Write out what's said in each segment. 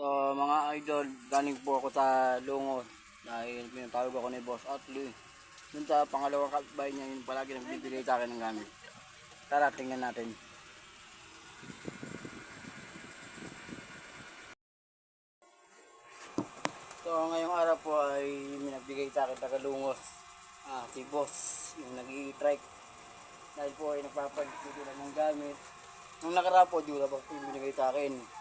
So mga idol, galing po ako sa Lungos dahil pinatawag ako ni Boss Atli. Dun sa pangalawang kapitbahay niya, yun palagi nagbibigay sa akin ng gamit. Tara, tingnan natin. So ngayong araw po ay may nagbigay sa akin taga Lungos. Ah, si Boss, yung nag-i-trike. Dahil po ay lang ng gamit. Nung nakaraan po, di wala pa po binigay sa akin.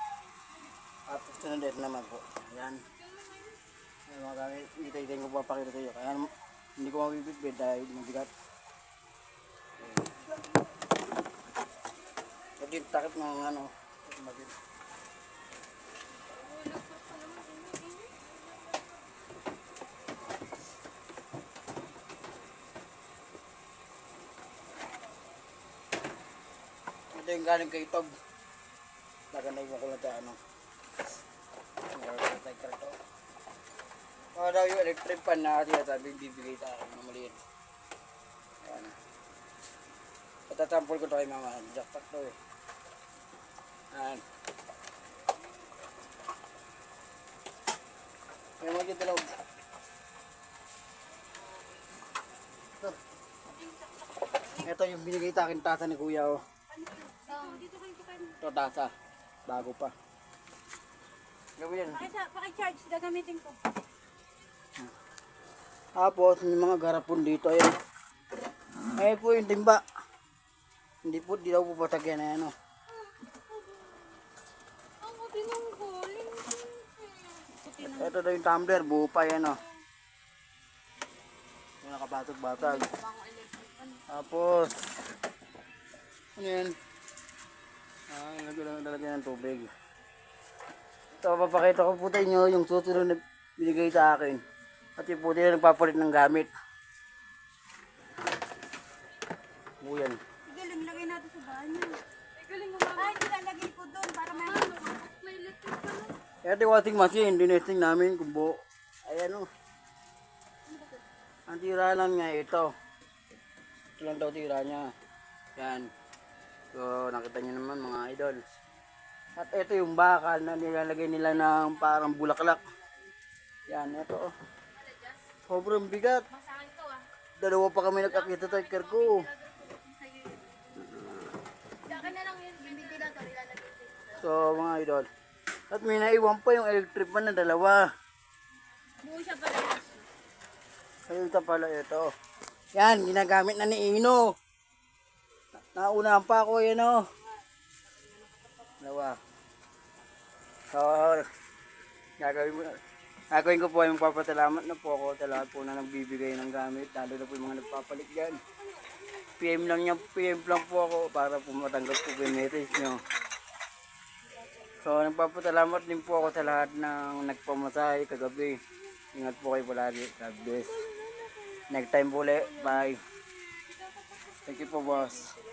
At sunod naman po. Ayan. Ayan mga gamit. Tayo tayo ko papakita sa iyo. Kaya hindi ko mabibigbid dahil mabigat. Pwede takip ng ano. Mabigat. Ito yung galing kay Tob. Naganay mo ko lang ano. Motorcycle to. Mga daw yung electric pan na sinasabi bibigay sa akin na maliit. Ayan. Patatampol ko to kay mama. Jackpot to eh. Ayan. May mga dito loob. Ito. Ito yung binigay sa akin tasa ni kuya oh. Ito tasa. Bago pa. Gawin yan. Paki- Paki-charge, gagamitin ko. Tapos may mga garapon dito ayan. Ay po yung timba. Hindi po, di daw po patag yan ayan o. Na. Ito daw yung tumbler, buo pa yan o. Yung. Bang electric pan. Tapos, ano yan? Ah, nagulong talaga ng tubig. Ito, papakita ko po sa inyo yung susunod na binigay sa akin. At yung puti na nagpapalit ng gamit. Po yan. Igaling, lagay natin sa banyo. Igaling mo mama. Ay, nilalagay ko doon para may... May electric pan. Ito yung washing machine, dinesting namin kung buo. Ayan o. Ang tira lang niya ito. Ito lang daw tira niya. Yan. So, nakita niyo naman mga idol. At ito yung bakal na nilalagay nila ng parang bulaklak. Yan, ito oh. Sobrang bigat. Dalawa pa kami nagkakita sa car ko. Saka na lang yun, bibigyan lang to, ilalagay ko. So, mga idol. At may naiwan pa yung electric fan na dalawa. Buo siya pala. Ayun pala ito. Yan, ginagamit na ni Ino. Naunahan pa ako, yan o. Dalawa. So, gagawin mo Gagawin ko po yung papasalamat na po ako sa lahat po na nagbibigay ng gamit, lalo na po yung mga nagpapalit dyan. PM lang niya, PM lang po ako para po matanggap po yung message nyo. So, nagpapasalamat din po ako sa lahat ng nagpamasahe kagabi. Ingat po kayo palagi. God bless. Next time po ulit. Bye. Thank you po, boss.